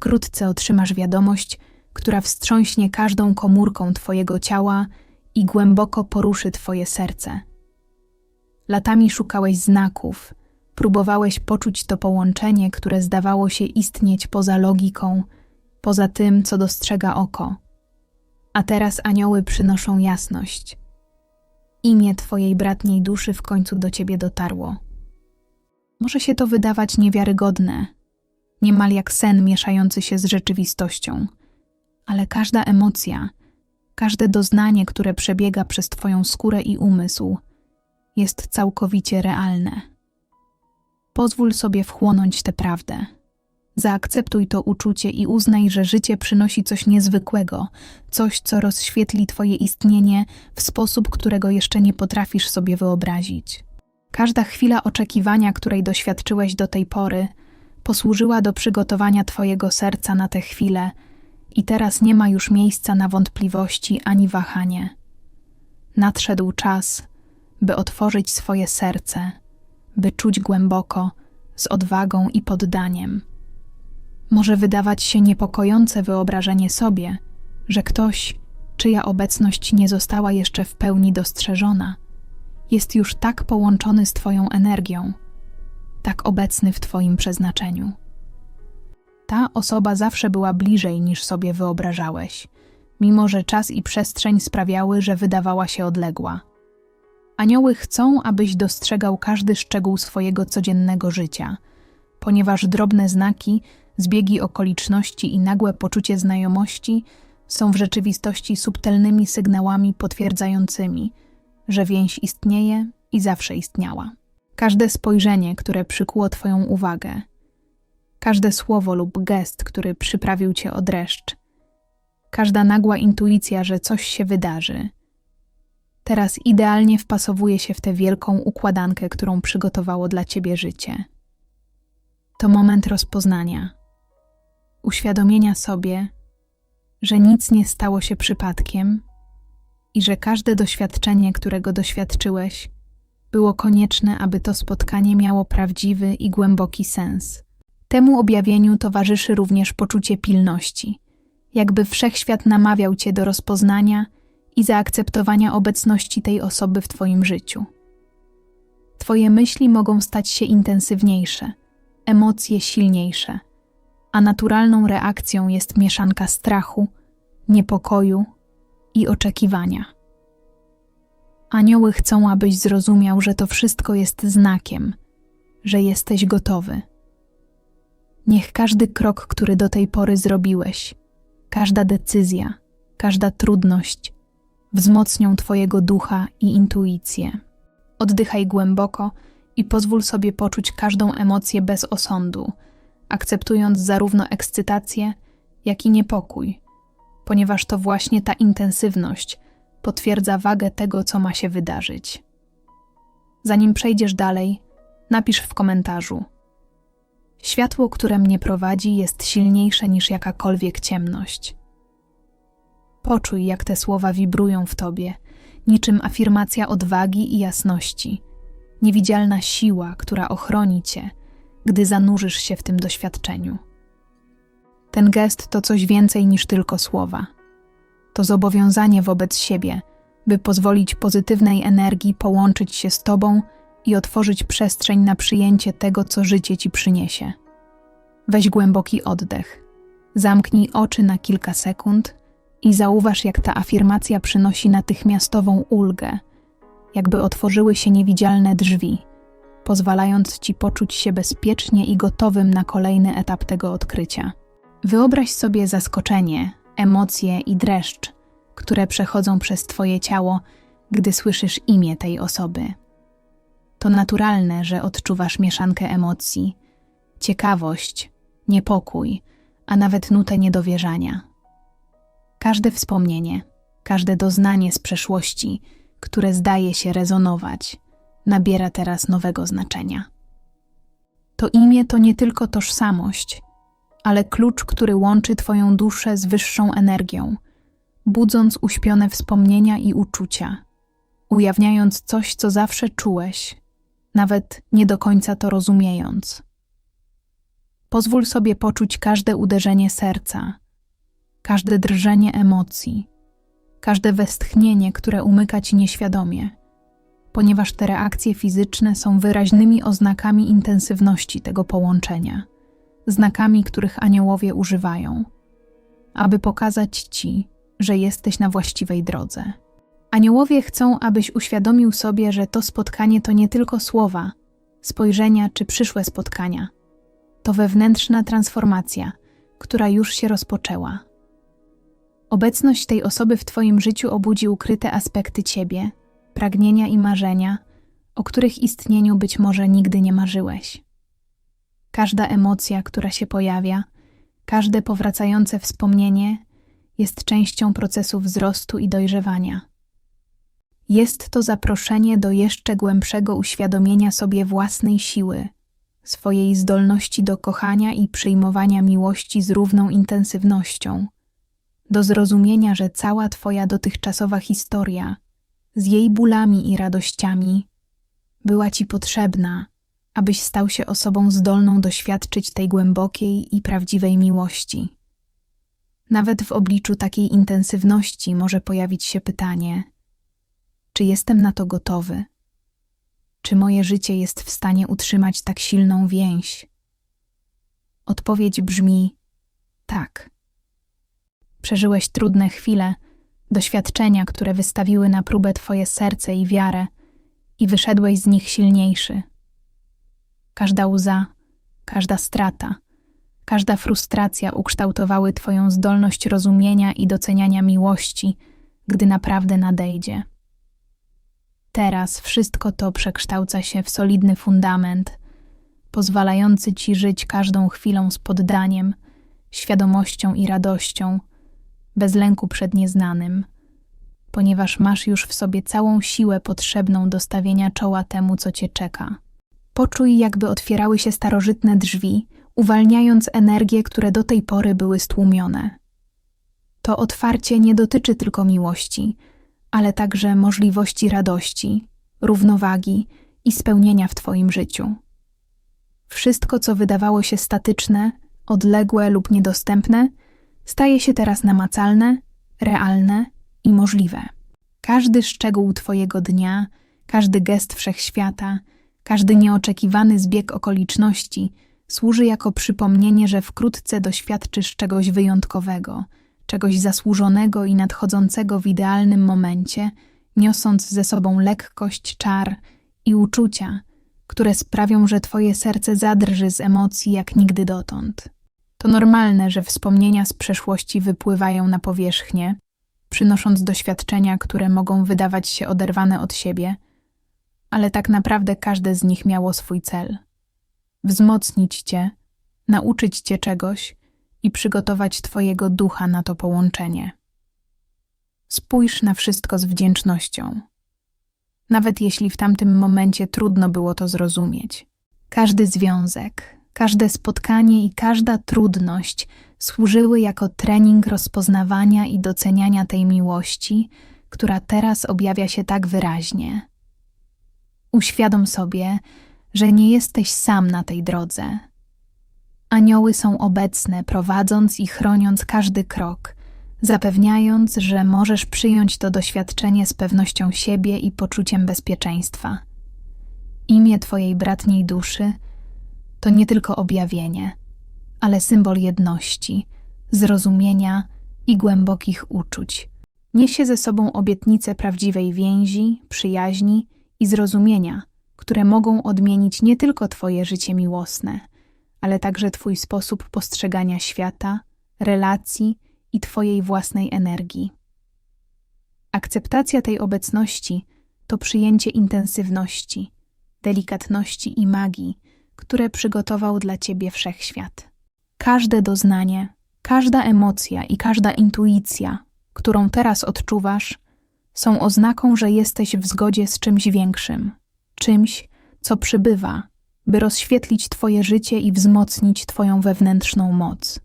Wkrótce otrzymasz wiadomość, która wstrząśnie każdą komórką Twojego ciała i głęboko poruszy Twoje serce. Latami szukałeś znaków, próbowałeś poczuć to połączenie, które zdawało się istnieć poza logiką, poza tym, co dostrzega oko. A teraz anioły przynoszą jasność. Imię Twojej bratniej duszy w końcu do Ciebie dotarło. Może się to wydawać niewiarygodne, niemal jak sen mieszający się z rzeczywistością, ale każda emocja, każde doznanie, które przebiega przez Twoją skórę i umysł, jest całkowicie realne. Pozwól sobie wchłonąć tę prawdę. Zaakceptuj to uczucie i uznaj, że życie przynosi coś niezwykłego, coś, co rozświetli Twoje istnienie w sposób, którego jeszcze nie potrafisz sobie wyobrazić. Każda chwila oczekiwania, której doświadczyłeś do tej pory, posłużyła do przygotowania Twojego serca na tę chwilę i teraz nie ma już miejsca na wątpliwości ani wahanie. Nadszedł czas, by otworzyć swoje serce, by czuć głęboko, z odwagą i poddaniem. Może wydawać się niepokojące wyobrażenie sobie, że ktoś, czyja obecność nie została jeszcze w pełni dostrzeżona, jest już tak połączony z Twoją energią, tak obecny w Twoim przeznaczeniu. Ta osoba zawsze była bliżej niż sobie wyobrażałeś, mimo że czas i przestrzeń sprawiały, że wydawała się odległa. Anioły chcą, abyś dostrzegał każdy szczegół swojego codziennego życia, ponieważ drobne znaki, zbiegi okoliczności i nagłe poczucie znajomości są w rzeczywistości subtelnymi sygnałami potwierdzającymi, że więź istnieje i zawsze istniała. Każde spojrzenie, które przykuło Twoją uwagę, każde słowo lub gest, który przyprawił Cię o dreszcz, każda nagła intuicja, że coś się wydarzy, teraz idealnie wpasowuje się w tę wielką układankę, którą przygotowało dla Ciebie życie. To moment rozpoznania, uświadomienia sobie, że nic nie stało się przypadkiem i że każde doświadczenie, którego doświadczyłeś, było konieczne, aby to spotkanie miało prawdziwy i głęboki sens. Temu objawieniu towarzyszy również poczucie pilności, jakby wszechświat namawiał cię do rozpoznania i zaakceptowania obecności tej osoby w Twoim życiu. Twoje myśli mogą stać się intensywniejsze, emocje silniejsze, a naturalną reakcją jest mieszanka strachu, niepokoju i oczekiwania. Anioły chcą, abyś zrozumiał, że to wszystko jest znakiem, że jesteś gotowy. Niech każdy krok, który do tej pory zrobiłeś, każda decyzja, każda trudność wzmocnią Twojego ducha i intuicję. Oddychaj głęboko i pozwól sobie poczuć każdą emocję bez osądu, akceptując zarówno ekscytację, jak i niepokój, ponieważ to właśnie ta intensywność potwierdza wagę tego, co ma się wydarzyć. Zanim przejdziesz dalej, napisz w komentarzu. Światło, które mnie prowadzi, jest silniejsze niż jakakolwiek ciemność. Poczuj, jak te słowa wibrują w tobie, niczym afirmacja odwagi i jasności, niewidzialna siła, która ochroni cię, gdy zanurzysz się w tym doświadczeniu. Ten gest to coś więcej niż tylko słowa. To zobowiązanie wobec siebie, by pozwolić pozytywnej energii połączyć się z tobą i otworzyć przestrzeń na przyjęcie tego, co życie ci przyniesie. Weź głęboki oddech. Zamknij oczy na kilka sekund i zauważ, jak ta afirmacja przynosi natychmiastową ulgę, jakby otworzyły się niewidzialne drzwi, pozwalając ci poczuć się bezpiecznie i gotowym na kolejny etap tego odkrycia. Wyobraź sobie zaskoczenie, emocje i dreszcz, które przechodzą przez Twoje ciało, gdy słyszysz imię tej osoby. To naturalne, że odczuwasz mieszankę emocji, ciekawość, niepokój, a nawet nutę niedowierzania. Każde wspomnienie, każde doznanie z przeszłości, które zdaje się rezonować, nabiera teraz nowego znaczenia. To imię to nie tylko tożsamość, ale klucz, który łączy Twoją duszę z wyższą energią, budząc uśpione wspomnienia i uczucia, ujawniając coś, co zawsze czułeś, nawet nie do końca to rozumiejąc. Pozwól sobie poczuć każde uderzenie serca, każde drżenie emocji, każde westchnienie, które umyka ci nieświadomie, ponieważ te reakcje fizyczne są wyraźnymi oznakami intensywności tego połączenia, znakami, których aniołowie używają, aby pokazać ci, że jesteś na właściwej drodze. Aniołowie chcą, abyś uświadomił sobie, że to spotkanie to nie tylko słowa, spojrzenia czy przyszłe spotkania. To wewnętrzna transformacja, która już się rozpoczęła. Obecność tej osoby w Twoim życiu obudzi ukryte aspekty Ciebie, pragnienia i marzenia, o których istnieniu być może nigdy nie marzyłeś. Każda emocja, która się pojawia, każde powracające wspomnienie jest częścią procesu wzrostu i dojrzewania. Jest to zaproszenie do jeszcze głębszego uświadomienia sobie własnej siły, swojej zdolności do kochania i przyjmowania miłości z równą intensywnością, do zrozumienia, że cała Twoja dotychczasowa historia, z jej bólami i radościami, była Ci potrzebna, abyś stał się osobą zdolną doświadczyć tej głębokiej i prawdziwej miłości. Nawet w obliczu takiej intensywności może pojawić się pytanie: czy jestem na to gotowy? Czy moje życie jest w stanie utrzymać tak silną więź? Odpowiedź brzmi: tak. Przeżyłeś trudne chwile, doświadczenia, które wystawiły na próbę Twoje serce i wiarę, i wyszedłeś z nich silniejszy. Każda łza, każda strata, każda frustracja ukształtowały Twoją zdolność rozumienia i doceniania miłości, gdy naprawdę nadejdzie. Teraz wszystko to przekształca się w solidny fundament, pozwalający Ci żyć każdą chwilą z poddaniem, świadomością i radością, bez lęku przed nieznanym, ponieważ masz już w sobie całą siłę potrzebną do stawienia czoła temu, co Cię czeka. Poczuj, jakby otwierały się starożytne drzwi, uwalniając energie, które do tej pory były stłumione. To otwarcie nie dotyczy tylko miłości, ale także możliwości radości, równowagi i spełnienia w Twoim życiu. Wszystko, co wydawało się statyczne, odległe lub niedostępne, staje się teraz namacalne, realne i możliwe. Każdy szczegół Twojego dnia, każdy gest wszechświata, każdy nieoczekiwany zbieg okoliczności służy jako przypomnienie, że wkrótce doświadczysz czegoś wyjątkowego, czegoś zasłużonego i nadchodzącego w idealnym momencie, niosąc ze sobą lekkość, czar i uczucia, które sprawią, że Twoje serce zadrży z emocji jak nigdy dotąd. To normalne, że wspomnienia z przeszłości wypływają na powierzchnię, przynosząc doświadczenia, które mogą wydawać się oderwane od siebie, ale tak naprawdę każde z nich miało swój cel wzmocnić Cię, nauczyć Cię czegoś i przygotować Twojego ducha na to połączenie. Spójrz na wszystko z wdzięcznością. Nawet jeśli w tamtym momencie trudno było to zrozumieć. Każdy związek, każde spotkanie i każda trudność służyły jako trening rozpoznawania i doceniania tej miłości, która teraz objawia się tak wyraźnie. Uświadom sobie, że nie jesteś sam na tej drodze. Anioły są obecne, prowadząc i chroniąc każdy krok, zapewniając, że możesz przyjąć to doświadczenie z pewnością siebie i poczuciem bezpieczeństwa. Imię Twojej bratniej duszy to nie tylko objawienie, ale symbol jedności, zrozumienia i głębokich uczuć. Niesie ze sobą obietnicę prawdziwej więzi, przyjaźni i zrozumienia, które mogą odmienić nie tylko Twoje życie miłosne, ale także Twój sposób postrzegania świata, relacji i Twojej własnej energii. Akceptacja tej obecności to przyjęcie intensywności, delikatności i magii, które przygotował dla Ciebie wszechświat. Każde doznanie, każda emocja i każda intuicja, którą teraz odczuwasz, są oznaką, że jesteś w zgodzie z czymś większym, czymś, co przybywa, by rozświetlić Twoje życie i wzmocnić Twoją wewnętrzną moc.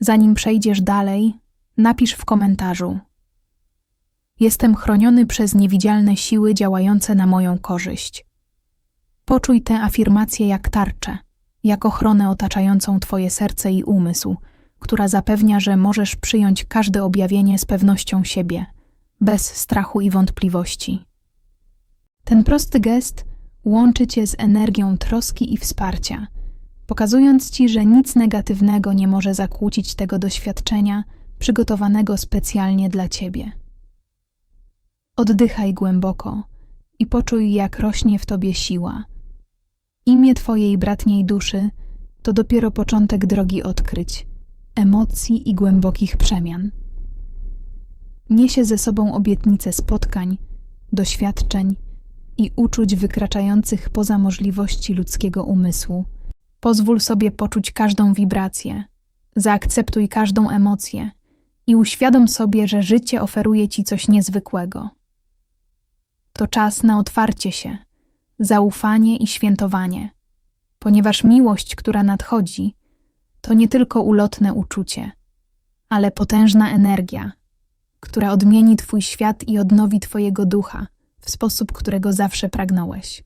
Zanim przejdziesz dalej, napisz w komentarzu: Jestem chroniony przez niewidzialne siły działające na moją korzyść. Poczuj tę afirmację jak tarczę, jak ochronę otaczającą Twoje serce i umysł, która zapewnia, że możesz przyjąć każde objawienie z pewnością siebie, bez strachu i wątpliwości. Ten prosty gest łączy Cię z energią troski i wsparcia, pokazując Ci, że nic negatywnego nie może zakłócić tego doświadczenia przygotowanego specjalnie dla Ciebie. Oddychaj głęboko i poczuj, jak rośnie w Tobie siła. Imię Twojej bratniej duszy to dopiero początek drogi odkryć, emocji i głębokich przemian. Niesie ze sobą obietnice spotkań, doświadczeń i uczuć wykraczających poza możliwości ludzkiego umysłu. Pozwól sobie poczuć każdą wibrację, zaakceptuj każdą emocję i uświadom sobie, że życie oferuje ci coś niezwykłego. To czas na otwarcie się, zaufanie i świętowanie, ponieważ miłość, która nadchodzi, to nie tylko ulotne uczucie, ale potężna energia, która odmieni Twój świat i odnowi Twojego ducha w sposób, którego zawsze pragnąłeś.